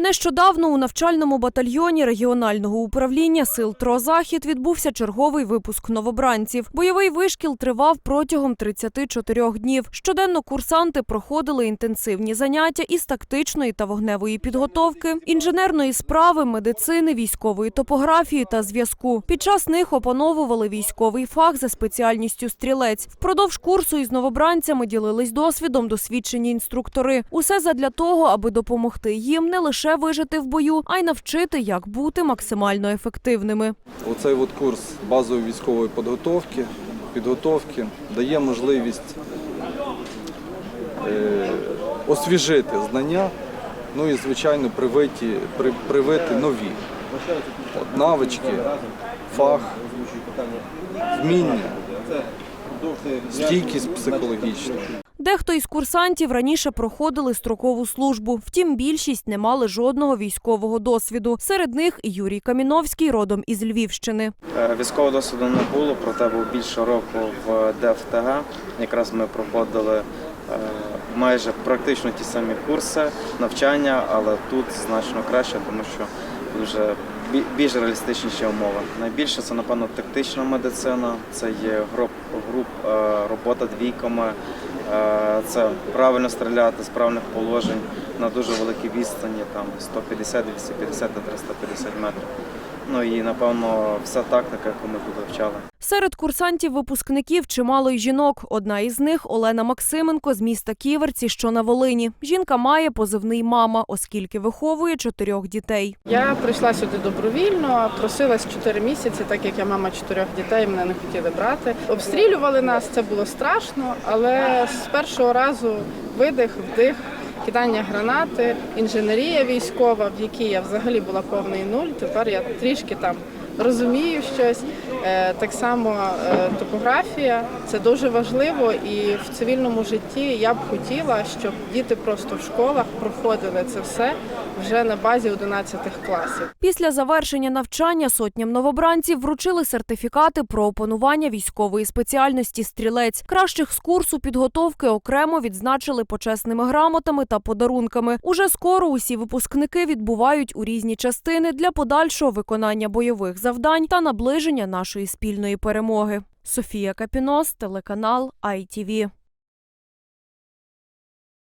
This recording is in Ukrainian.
Нещодавно у навчальному батальйоні регіонального управління сил «Трозахід» відбувся черговий випуск новобранців. Бойовий вишкіл тривав протягом 34 днів. Щоденно курсанти проходили інтенсивні заняття із тактичної та вогневої підготовки, інженерної справи, медицини, військової топографії та зв'язку. Під час них опановували військовий фах за спеціальністю стрілець. Впродовж курсу із новобранцями ділились досвідом досвідчені інструктори. Усе задля того, аби допомогти їм не лише вижити в бою, а й навчити, як бути максимально ефективними. Оцей от курс базової військової підготовки, підготовки дає можливість е, освіжити знання, ну і, звичайно, привити, при, привити нові От, навички, фах, вміння, стійкість психологічна. Дехто із курсантів раніше проходили строкову службу. Втім, більшість не мали жодного військового досвіду. Серед них і Юрій Каміновський, родом із Львівщини. Е, Військового досвіду не було, проте був більше року в ДФТГ. Якраз ми проходили е, майже практично ті самі курси навчання, але тут значно краще, тому що дуже більш реалістичніші умови. Найбільше це, напевно, тактична медицина, це є груп, груп е, робота двійками, е, це правильно стріляти з правильних положень на дуже великій відстані, там 150, 250 та 350 метрів. Ну і напевно вся тактика, яку ми тут вивчали. Серед курсантів-випускників чимало й жінок. Одна із них Олена Максименко з міста Ківерці, що на Волині. Жінка має позивний мама, оскільки виховує чотирьох дітей. Я прийшла сюди добровільно, просилась 4 місяці, так як я мама чотирьох дітей, мене не хотіли брати. Обстрілювали нас, це було страшно, але з першого разу видих, вдих, кидання гранати, інженерія військова, в якій я взагалі була повний нуль. Тепер я трішки там розумію щось. Е, Так само е, топографія це дуже важливо, і в цивільному житті я б хотіла, щоб діти просто в школах проходили це все вже на базі 11 класів. Після завершення навчання сотням новобранців вручили сертифікати про опанування військової спеціальності стрілець. Кращих з курсу підготовки окремо відзначили почесними грамотами та подарунками. Уже скоро усі випускники відбувають у різні частини для подальшого виконання бойових завдань та наближення нашої спільної перемоги. Софія Капінос, телеканал ITV.